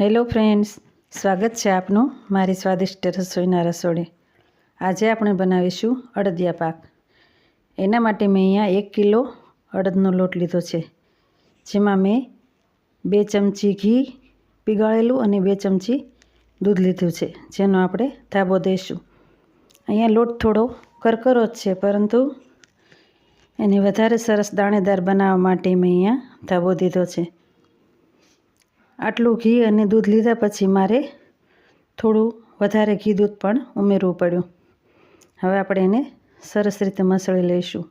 Hello friends, સ્વાગત છે આપનું મારી સ્વાદિષ્ટ રસોઈના રસોડે. આજે આપણે બનાવીશું અડદિયા પાક. એના માટે મેં અહીંયા એક કિલો અડદનો લોટ લીધો છે, જેમાં મેં બે ચમચી ઘી પીગાળેલું અને બે ચમચી દૂધ લીધું છે, જેનો આપણે ધાબો દઈશું. અહીંયા લોટ થોડો કરકરો જ છે, પરંતુ એને વધારે સરસ દાણેદાર બનાવવા માટે મેં અહીંયા ધાબો દીધો છે. આટલું ઘી અને દૂધ લીધા પછી મારે થોડું વધારે ઘી દૂધ પણ ઉમેરવું પડ્યું. હવે આપણે એને સરસ રીતે મસળી લઈશું.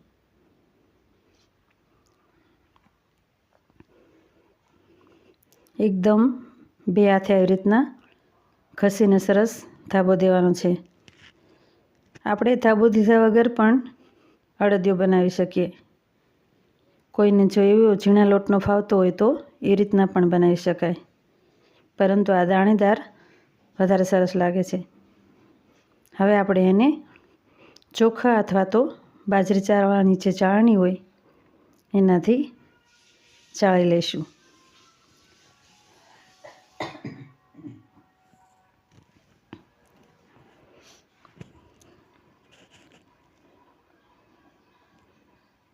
એકદમ બે હાથે આવી રીતના ઘસીને સરસ ધાબો દેવાનો છે. આપણે ધાબો દીધા વગર પણ અડદિયો બનાવી શકીએ. કોઈને જો એવો ઝીણા લોટનો ફાવતો હોય તો એ રીતના પણ બનાવી શકાય. પરંતુ આ દાણેદાર વધારે સરસ લાગે છે. હવે આપણે એને ચોખા અથવા તો બાજરી ચાળવાની જે ચાળણી હોય એનાથી ચાળી લઈશું.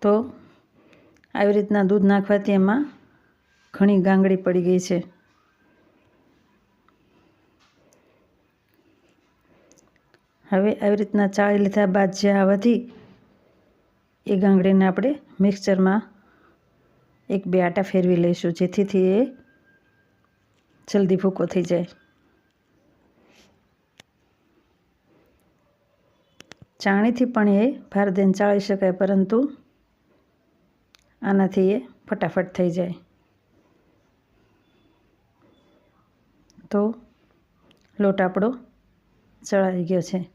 તો આવી રીતના દૂધ નાખવાથી એમાં ઘણી ગાંગડી પડી ગઈ છે. હવે આવી રીતના ચાળી લીધા બાદ જે આ એ ગાંગડીને આપણે મિક્સચરમાં એક બે આટા ફેરવી લઈશું જેથી એ જલ્દી ભૂકો થઈ જાય. ચાણીથી પણ એ ભાર દઈને ચાળી શકાય, પરંતુ આનાથી એ ફટાફટ થઈ જાય. તો લોટ આપણો ચડાવી ગયો છે.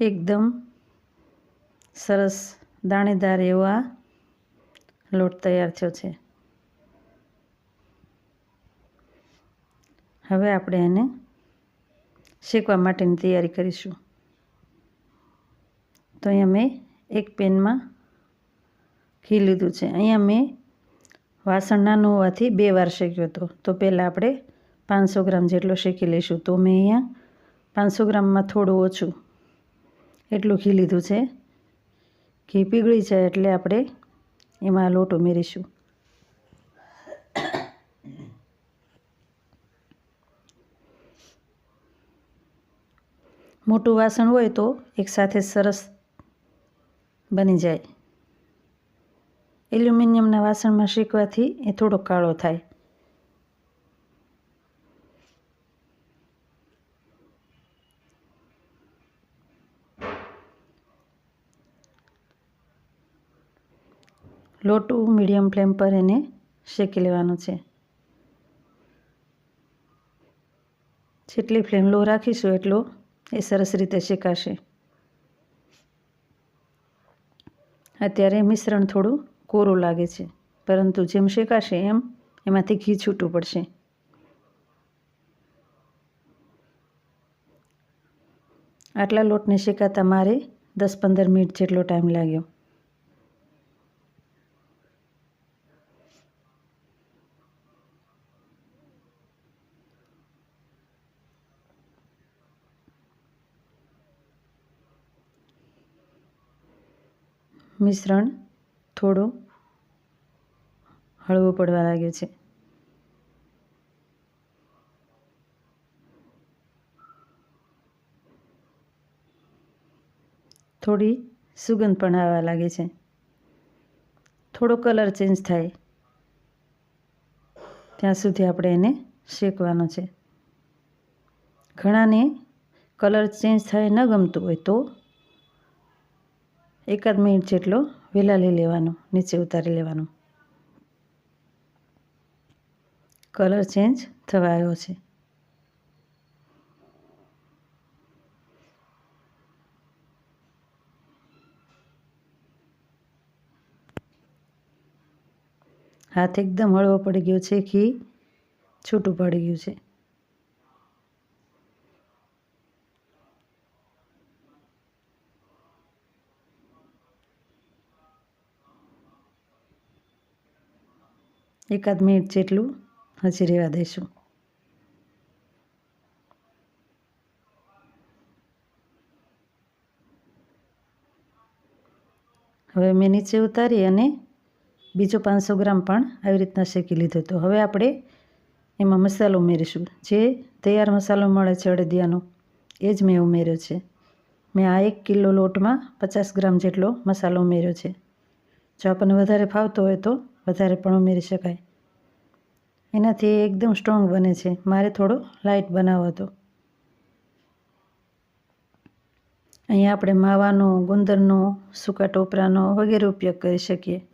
એકદમ સરસ દાણેદાર એવો આ લોટ તૈયાર થયો છે. હવે આપણે એને શેકવા માટેની તૈયારી કરીશું. તો અહીંયા મેં એક પેનમાં ઘી લીધું છે. અહીંયા મેં વાસણ નાનું હોવાથી બે વાર શેક્યો હતો. તો પહેલાં આપણે પાંચસો ગ્રામ જેટલો શેકી લઈશું. તો મેં અહીંયા પાંચસો ગ્રામમાં થોડું ઓછું એટલું ઘી લીધું છે. ઘી પીગળી જાય એટલે આપણે એમાં લોટ ઉમેરીશું મોટું વાસણ હોય તો એકસાથે સરસ બની જાય. એલ્યુમિનિયમના વાસણમાં શેકવાથી એ થોડો કાળો થાય. લોટું મીડિયમ ફ્લેમ પર એને શેકી લેવાનું છે. જેટલી ફ્લેમ લો રાખીશું એટલો એ સરસ રીતે શેકાશે અત્યારે મિશ્રણ થોડું કોરું લાગે છે, પરંતુ જેમ શેકાશે એમ એમાંથી ઘી છૂટું પડશે. આટલા લોટને શેકાતા મારે દસ પંદર મિનિટ જેટલો ટાઈમ લાગ્યો. મિશ્રણ થોડું હળવું પડવા લાગે છે. થોડી સુગંધ પણ આવવા લાગે છે. થોડો કલર ચેન્જ થાય. ત્યાં સુધી આપણે એને શેકવાનો છે. ઘણાને કલર ચેન્જ થાય ન ગમતું હોય તો એકાદ મિનિટ જેટલો વેલા લઈ લેવાનો, નીચે ઉતારી લેવાનો. કલર ચેન્જ થવા આવ્યો છે. હાથ એકદમ હળવો પડી ગયો છે, ઘી છૂટું પડી ગયું છે. એકાદ મિનિટ જેટલું હજી રહેવા દઈશું. હવે મેં નીચે ઉતારી અને બીજો પાંચસો ગ્રામ પણ આવી રીતના શેકી લીધો હતો. હવે આપણે એમાં મસાલો ઉમેરીશું. જે તૈયાર મસાલો મળે છે અડદિયાનો, એ જ મેં ઉમેર્યો છે. મેં આ એક કિલો લોટમાં પચાસ ગ્રામ જેટલો મસાલો ઉમેર્યો છે. જો આપણને વધારે ફાવતો હોય તો વધારે પણ ઉમેરી શકાય. એનાથી એકદમ સ્ટ્રોંગ બને છે. મારે થોડો લાઇટ બનાવો હતો. અહીંયા આપણે માવાનો, ગુંદરનો, સૂકા ટોપરાનો વગેરે ઉપયોગ કરી શકીએ.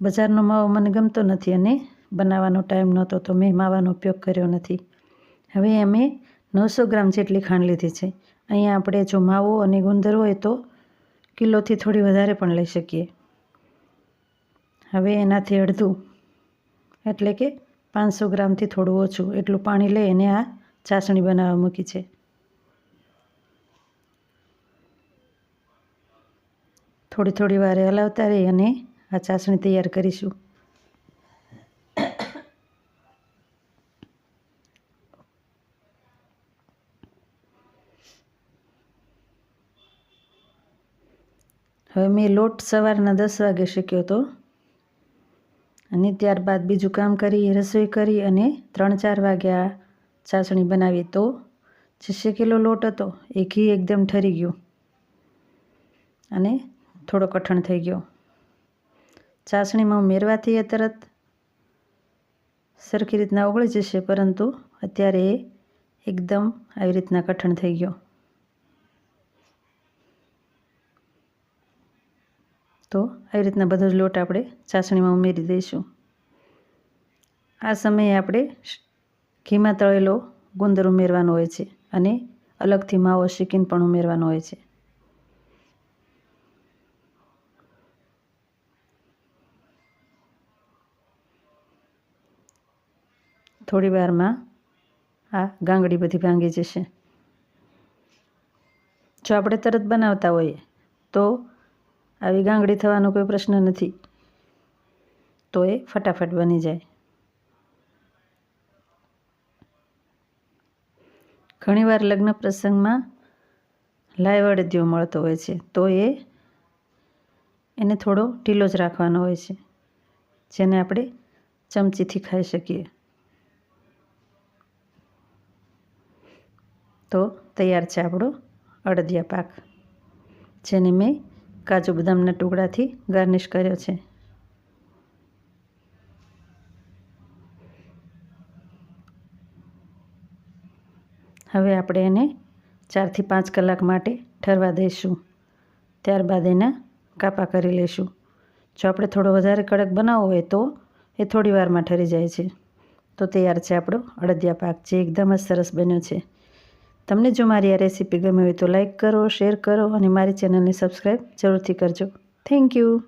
બજારનો માવો મને ગમતો નથી અને બનાવવાનો ટાઈમ નહોતો, તો મેં માવાનો ઉપયોગ કર્યો નથી. હવે અમે નવસો ગ્રામ જેટલી ખાંડ લીધી છે. અહીંયા આપણે જો માવો અને ગુંદર હોય તો કિલોથી થોડી વધારે પણ લઈ શકીએ. હવે એનાથી અડધું, એટલે કે પાંચસો ગ્રામથી થોડું ઓછું, એટલું પાણી લઈ અને આ ચાસણી બનાવવા મૂકી છે. થોડી થોડી વારે હલાવતા રહી અને આ ચાસણી તૈયાર કરીશું. હવે મેં લોટ સવારના દસ વાગે શેક્યો હતો અને ત્યારબાદ બીજું કામ કરી, રસોઈ કરી અને ત્રણ ચાર વાગ્યા ચાસણી બનાવી. તો જે શેકેલો લોટ હતો? એ ઘી એકદમ ઠરી ગયું. અને થોડો કઠણ થઈ ગયો. ચાસણીમાં ઉમેરવાથી એ તરત સરખી રીતના ઓગળી જશે, પરંતુ અત્યારે એ એકદમ આવી રીતના કઠણ થઈ ગયો. તો આવી રીતના બધો જ લોટ આપણે ચાસણીમાં ઉમેરી દઈશું. આ સમયે આપણે ઘીમાં તળેલો ગુંદર ઉમેરવાનો હોય છે અને અલગથી માવો શીકીન પણ ઉમેરવાનો હોય છે. થોડી વારમાં આ ગાંગડી બધી ભાંગી જશે. જો આપણે તરત બનાવતા હોઈએ, તો આવી ગાંગડી થવાનો કોઈ પ્રશ્ન નથી. તો એ ફટાફટ બની જાય. ઘણીવાર લગ્ન પ્રસંગમાં લાઈવ અડદિયો મળતો હોય છે, તો એ એને થોડો ઢીલો જ રાખવાનો હોય છે, જેને આપણે ચમચીથી ખાઈ શકીએ. તો તૈયાર છે આપણો અડદિયા પાક, જેને મેં કાજુ બદામના ટુકડાથી ગાર્નિશ કર્યો છે. હવે આપણે એને ચારથી પાંચ કલાક માટે ઠરવા દઈશું. ત્યારબાદ એના કાપા કરી લઈશું. જો આપણે થોડો વધારે કડક બનાવવો હોય તો એ થોડી વારમાં ઠરી જાય છે. તો તૈયાર છે આપણો અડદિયા પાક, જે એકદમ જ સરસ બન્યો છે. તમને જો મારી આ રેસીપી ગમી હોય તો લાઇક કરો, શેર કરો અને મારી ચેનલને સબસ્ક્રાઈબ જરૂરથી કરજો. Thank you.